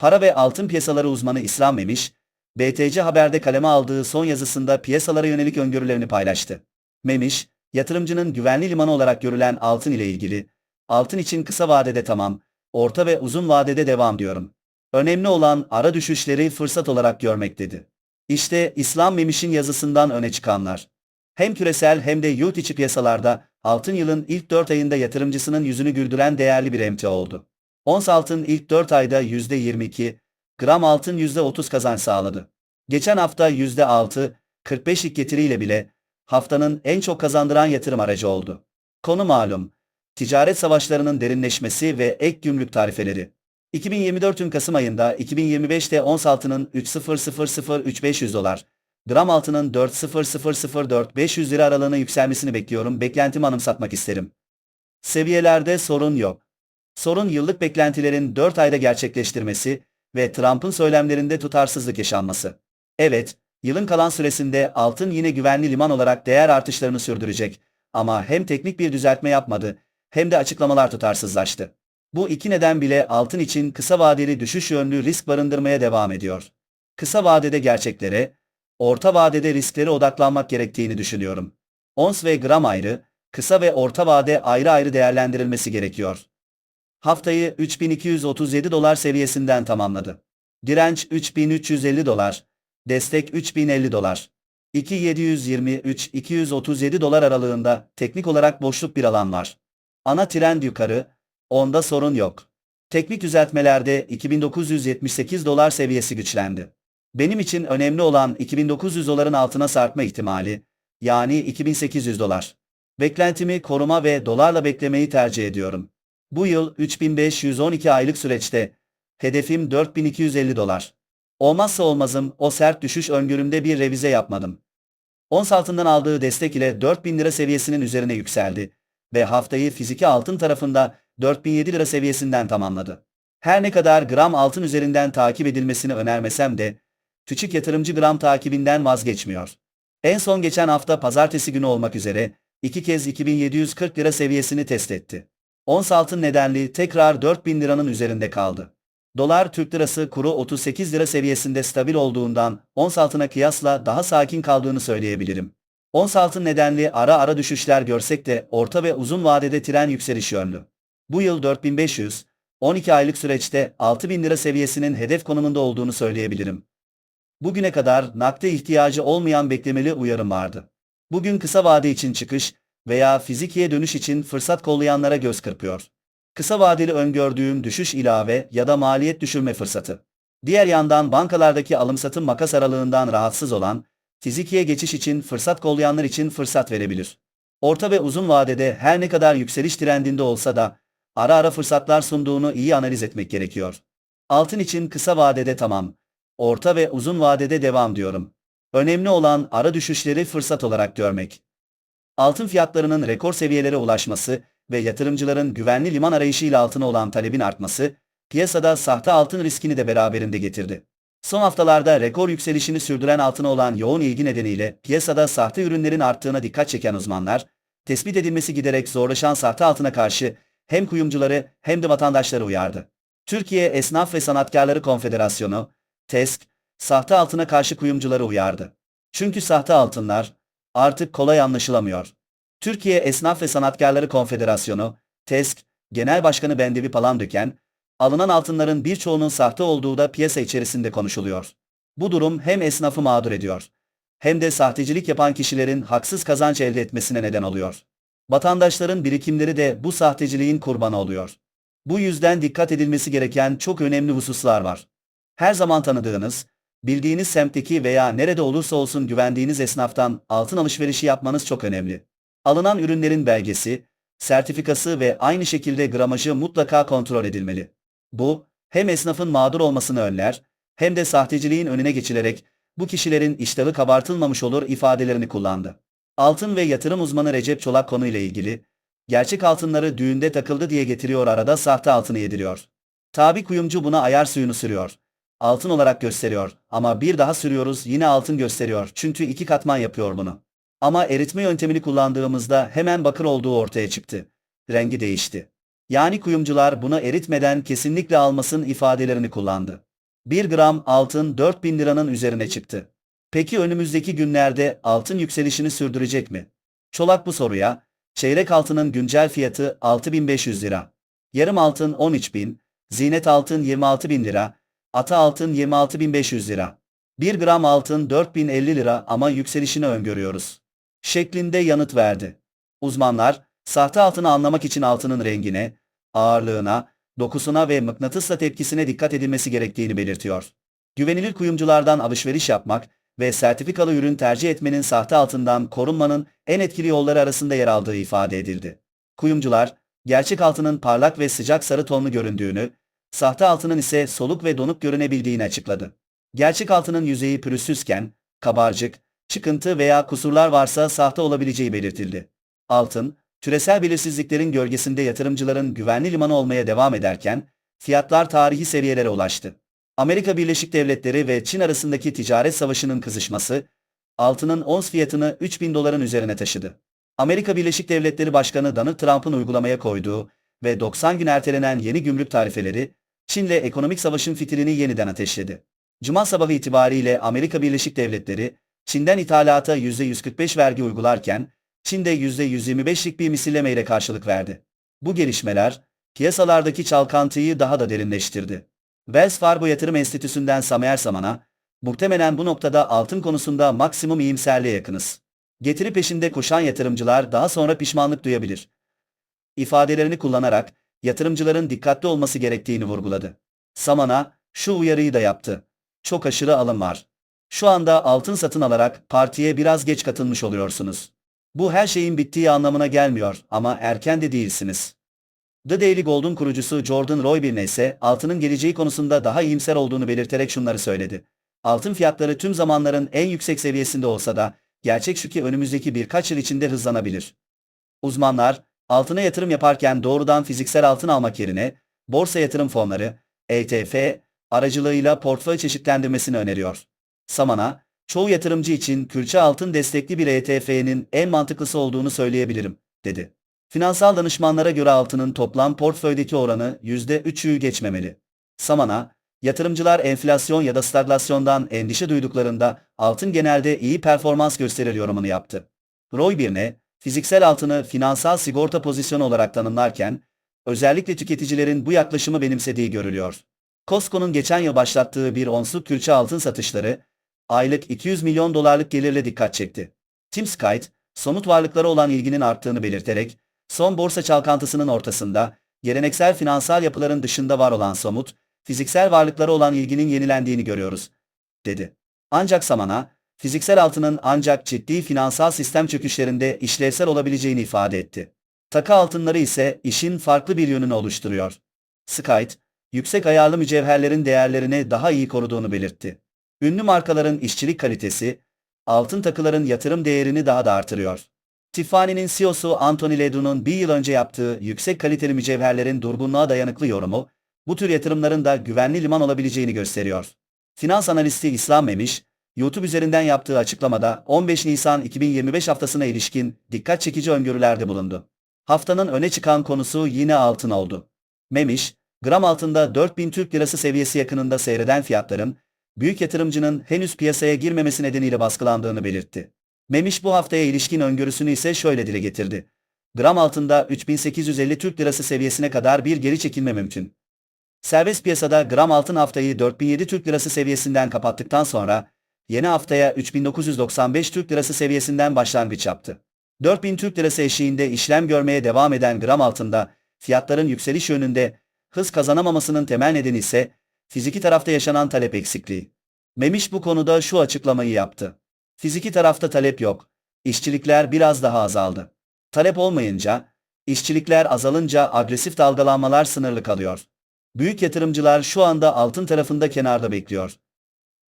Para ve altın piyasaları uzmanı İslam Memiş, BTC Haber'de kaleme aldığı son yazısında piyasalara yönelik öngörülerini paylaştı. Memiş, yatırımcının güvenli limanı olarak görülen altın ile ilgili, altın için kısa vadede tamam, orta ve uzun vadede devam diyorum. Önemli olan ara düşüşleri fırsat olarak görmek dedi. İşte İslam Memiş'in yazısından öne çıkanlar. Hem küresel hem de yurt içi piyasalarda altın yılın ilk 4 ayında yatırımcısının yüzünü güldüren değerli bir emtia oldu. Ons altın ilk 4 ayda %22, gram altın %30 kazanç sağladı. Geçen hafta %6, 45'lik getiriyle bile haftanın en çok kazandıran yatırım aracı oldu. Konu malum. Ticaret savaşlarının derinleşmesi ve ek gümrük tarifeleri. 2024'ün Kasım ayında 2025'te ons altının 3.0003500 dolar, gram altının 4.0004500 lira aralığına yükselmesini bekliyorum. Beklentimi anımsatmak isterim. Seviyelerde sorun yok. Sorun yıllık beklentilerin 4 ayda gerçekleştirmesi ve Trump'ın söylemlerinde tutarsızlık yaşanması. Evet, yılın kalan süresinde altın yine güvenli liman olarak değer artışlarını sürdürecek ama hem teknik bir düzeltme yapmadı hem de açıklamalar tutarsızlaştı. Bu iki neden bile altın için kısa vadeli düşüş yönlü risk barındırmaya devam ediyor. Kısa vadede gerçeklere, orta vadede risklere odaklanmak gerektiğini düşünüyorum. Ons ve gram ayrı, kısa ve orta vade ayrı ayrı değerlendirilmesi gerekiyor. Haftayı 3237 dolar seviyesinden tamamladı. Direnç 3350 dolar, destek 3050 dolar. 2723-237 dolar aralığında teknik olarak boşluk bir alan var. Ana trend yukarı, onda sorun yok. Teknik düzeltmelerde 2978 dolar seviyesi güçlendi. Benim için önemli olan 2900 doların altına sarkma ihtimali, yani 2800 dolar. Beklentimi koruma ve dolarla beklemeyi tercih ediyorum. Bu yıl 3512 aylık süreçte hedefim 4250 dolar. Olmazsa olmazım o sert düşüş öngörümde bir revize yapmadım. Ons altından aldığı destek ile 4000 lira seviyesinin üzerine yükseldi ve haftayı fiziki altın tarafında 4007 lira seviyesinden tamamladı. Her ne kadar gram altın üzerinden takip edilmesini önermesem de küçük yatırımcı gram takibinden vazgeçmiyor. En son geçen hafta pazartesi günü olmak üzere iki kez 2740 lira seviyesini test etti. Ons altın nedenli tekrar 4000 liranın üzerinde kaldı. Dolar Türk lirası kuru 38 lira seviyesinde stabil olduğundan ons altına kıyasla daha sakin kaldığını söyleyebilirim. Ons altın nedenli ara ara düşüşler görsek de orta ve uzun vadede tren yükseliş yönlü. Bu yıl 4500, 12 aylık süreçte 6000 lira seviyesinin hedef konumunda olduğunu söyleyebilirim. Bugüne kadar nakde ihtiyacı olmayan beklemeli uyarım vardı. Bugün kısa vade için çıkış veya fizikiye dönüş için fırsat kollayanlara göz kırpıyor. Kısa vadeli öngördüğüm düşüş ilave ya da maliyet düşürme fırsatı. Diğer yandan bankalardaki alım-satım makas aralığından rahatsız olan, fizikiye geçiş için fırsat kollayanlar için fırsat verebilir. Orta ve uzun vadede her ne kadar yükseliş trendinde olsa da ara ara fırsatlar sunduğunu iyi analiz etmek gerekiyor. Altın için kısa vadede tamam, orta ve uzun vadede devam diyorum. Önemli olan ara düşüşleri fırsat olarak görmek. Altın fiyatlarının rekor seviyelere ulaşması ve yatırımcıların güvenli liman arayışıyla altına olan talebin artması, piyasada sahte altın riskini de beraberinde getirdi. Son haftalarda rekor yükselişini sürdüren altına olan yoğun ilgi nedeniyle piyasada sahte ürünlerin arttığına dikkat çeken uzmanlar, tespit edilmesi giderek zorlaşan sahte altına karşı hem kuyumcuları hem de vatandaşları uyardı. Türkiye Esnaf ve Sanatkarları Konfederasyonu, TESK, sahte altına karşı kuyumcuları uyardı. Çünkü sahte altınlar artık kolay anlaşılamıyor. Türkiye Esnaf ve Sanatkarları Konfederasyonu, TESK, Genel Başkanı Bendevi Palandöken, alınan altınların birçoğunun sahte olduğu da piyasa içerisinde konuşuluyor. Bu durum hem esnafı mağdur ediyor, hem de sahtecilik yapan kişilerin haksız kazanç elde etmesine neden oluyor. Vatandaşların birikimleri de bu sahteciliğin kurbanı oluyor. Bu yüzden dikkat edilmesi gereken çok önemli hususlar var. Her zaman tanıdığınız, bildiğiniz semtteki veya nerede olursa olsun güvendiğiniz esnaftan altın alışverişi yapmanız çok önemli. Alınan ürünlerin belgesi, sertifikası ve aynı şekilde gramajı mutlaka kontrol edilmeli. Bu, hem esnafın mağdur olmasını önler, hem de sahteciliğin önüne geçilerek bu kişilerin iştahı kabartılmamış olur ifadelerini kullandı. Altın ve yatırım uzmanı Recep Çolak konuyla ilgili, gerçek altınları düğünde takıldı diye getiriyor arada sahte altını yediriyor. Tabi kuyumcu buna ayar suyunu sürüyor. Altın olarak gösteriyor ama bir daha sürüyoruz yine altın gösteriyor çünkü iki katman yapıyor bunu. Ama eritme yöntemini kullandığımızda hemen bakır olduğu ortaya çıktı. Rengi değişti. Yani kuyumcular bunu eritmeden kesinlikle almasın ifadelerini kullandı. 1 gram altın 4000 liranın üzerine çıktı. Peki önümüzdeki günlerde altın yükselişini sürdürecek mi? Çolak bu soruya, çeyrek altının güncel fiyatı 6500 lira. Yarım altın 13.000, ziynet altın 26.000 lira, ata altın 26.500 lira. 1 gram altın 4050 lira ama yükselişini öngörüyoruz. Şeklinde yanıt verdi. Uzmanlar, sahte altını anlamak için altının rengine, ağırlığına, dokusuna ve mıknatısla tepkisine dikkat edilmesi gerektiğini belirtiyor. Güvenilir kuyumculardan alışveriş yapmak ve sertifikalı ürün tercih etmenin sahte altından korunmanın en etkili yolları arasında yer aldığı ifade edildi. Kuyumcular, gerçek altının parlak ve sıcak sarı tonlu göründüğünü, sahte altının ise soluk ve donuk görünebildiğini açıkladı. Gerçek altının yüzeyi pürüzsüzken, kabarcık, çıkıntı veya kusurlar varsa sahte olabileceği belirtildi. Altın, küresel belirsizliklerin gölgesinde yatırımcıların güvenli limanı olmaya devam ederken, fiyatlar tarihi seviyelere ulaştı. Amerika Birleşik Devletleri ve Çin arasındaki ticaret savaşının kızışması, altının ons fiyatını 3000 doların üzerine taşıdı. Amerika Birleşik Devletleri Başkanı Donald Trump'ın uygulamaya koyduğu ve 90 gün ertelenen yeni gümrük tarifeleri, Çin'le ekonomik savaşın fitilini yeniden ateşledi. Cuma sabahı itibariyle Amerika Birleşik Devletleri, Çin'den ithalata %145 vergi uygularken, Çin'de %125'lik bir misillemeyle karşılık verdi. Bu gelişmeler, piyasalardaki çalkantıyı daha da derinleştirdi. Wells Fargo Yatırım Enstitüsü'nden Samer Saman'a, muhtemelen bu noktada altın konusunda maksimum iyimserliğe yakınız. Getiri peşinde koşan yatırımcılar daha sonra pişmanlık duyabilir. İfadelerini kullanarak yatırımcıların dikkatli olması gerektiğini vurguladı. Saman'a şu uyarıyı da yaptı. Çok aşırı alım var. Şu anda altın satın alarak partiye biraz geç katılmış oluyorsunuz. Bu her şeyin bittiği anlamına gelmiyor ama erken de değilsiniz. The Daily Gold'un kurucusu Jordan Roybirne ise altının geleceği konusunda daha iyimser olduğunu belirterek şunları söyledi. Altın fiyatları tüm zamanların en yüksek seviyesinde olsa da gerçek şu ki önümüzdeki birkaç yıl içinde hızlanabilir. Uzmanlar, altına yatırım yaparken doğrudan fiziksel altın almak yerine borsa yatırım fonları, ETF, aracılığıyla portföy çeşitlendirmesini öneriyor. Samana, çoğu yatırımcı için külçe altın destekli bir ETF'nin en mantıklısı olduğunu söyleyebilirim, dedi. Finansal danışmanlara göre altının toplam portföydeki oranı %3'ü geçmemeli. Samana, yatırımcılar enflasyon ya da stagflasyondan endişe duyduklarında altın genelde iyi performans gösterir yorumunu yaptı. Roy Birne, fiziksel altını finansal sigorta pozisyonu olarak tanımlarken, özellikle tüketicilerin bu yaklaşımı benimsediği görülüyor. Costco'nun geçen yıl başlattığı bir onsluk külçe altın satışları, aylık 200 milyon dolarlık gelirle dikkat çekti. Tim Skyte, somut varlıklara olan ilginin arttığını belirterek, son borsa çalkantısının ortasında, geleneksel finansal yapıların dışında var olan somut, fiziksel varlıklara olan ilginin yenilendiğini görüyoruz, dedi. Ancak Samana, fiziksel altının ancak ciddi finansal sistem çöküşlerinde işlevsel olabileceğini ifade etti. Takı altınları ise işin farklı bir yönünü oluşturuyor. Skyte, yüksek ayarlı mücevherlerin değerlerini daha iyi koruduğunu belirtti. Ünlü markaların işçilik kalitesi, altın takıların yatırım değerini daha da artırıyor. Tiffany'nin CEO'su Anthony Leduc'un bir yıl önce yaptığı yüksek kaliteli mücevherlerin durgunluğa dayanıklı yorumu, bu tür yatırımların da güvenli liman olabileceğini gösteriyor. Finans analisti İslam Memiş, YouTube üzerinden yaptığı açıklamada 15 Nisan 2025 haftasına ilişkin dikkat çekici öngörülerde bulundu. Haftanın öne çıkan konusu yine altın oldu. Memiş, gram altında 4000 Türk Lirası seviyesi yakınında seyreden fiyatların, büyük yatırımcının henüz piyasaya girmemesi nedeniyle baskılandığını belirtti. Memiş bu haftaya ilişkin öngörüsünü ise şöyle dile getirdi. Gram altında 3850 Türk Lirası seviyesine kadar bir geri çekilme mümkün. Serbest piyasada gram altın haftayı 4007 Türk Lirası seviyesinden kapattıktan sonra yeni haftaya 3995 Türk Lirası seviyesinden başlangıç yaptı. 4000 Türk Lirası eşiğinde işlem görmeye devam eden gram altında fiyatların yükseliş yönünde hız kazanamamasının temel nedeni ise fiziki tarafta yaşanan talep eksikliği. Memiş bu konuda şu açıklamayı yaptı. Fiziki tarafta talep yok. İşçilikler biraz daha azaldı. Talep olmayınca, işçilikler azalınca agresif dalgalanmalar sınırlı kalıyor. Büyük yatırımcılar şu anda altın tarafında kenarda bekliyor.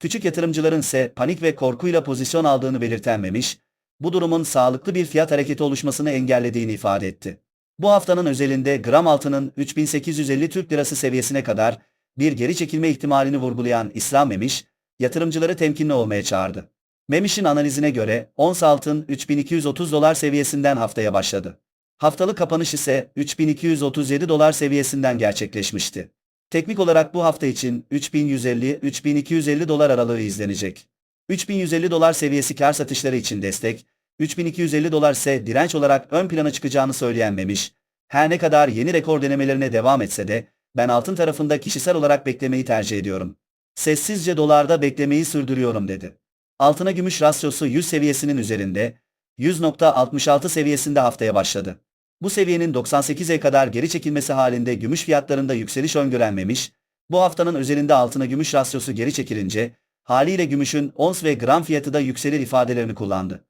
Küçük yatırımcıların ise panik ve korkuyla pozisyon aldığını belirtenmemiş, bu durumun sağlıklı bir fiyat hareketi oluşmasını engellediğini ifade etti. Bu haftanın özelinde gram altının 3850 Türk Lirası seviyesine kadar bir geri çekilme ihtimalini vurgulayan İslam Memiş, yatırımcıları temkinli olmaya çağırdı. Memiş'in analizine göre ons altın 3230 dolar seviyesinden haftaya başladı. Haftalık kapanış ise 3237 dolar seviyesinden gerçekleşmişti. Teknik olarak bu hafta için 3150-3250 dolar aralığı izlenecek. 3150 dolar seviyesi kar satışları için destek, 3250 dolar ise direnç olarak ön plana çıkacağını söyleyen Memiş, her ne kadar yeni rekor denemelerine devam etse de ben altın tarafında kişisel olarak beklemeyi tercih ediyorum. Sessizce dolarda beklemeyi sürdürüyorum dedi. Altına gümüş rasyosu 100 seviyesinin üzerinde, 100.66 seviyesinde haftaya başladı. Bu seviyenin 98'e kadar geri çekilmesi halinde gümüş fiyatlarında yükseliş öngörenmemiş, bu haftanın özelinde altına gümüş rasyosu geri çekilince, haliyle gümüşün ons ve gram fiyatı da yükselir ifadelerini kullandı.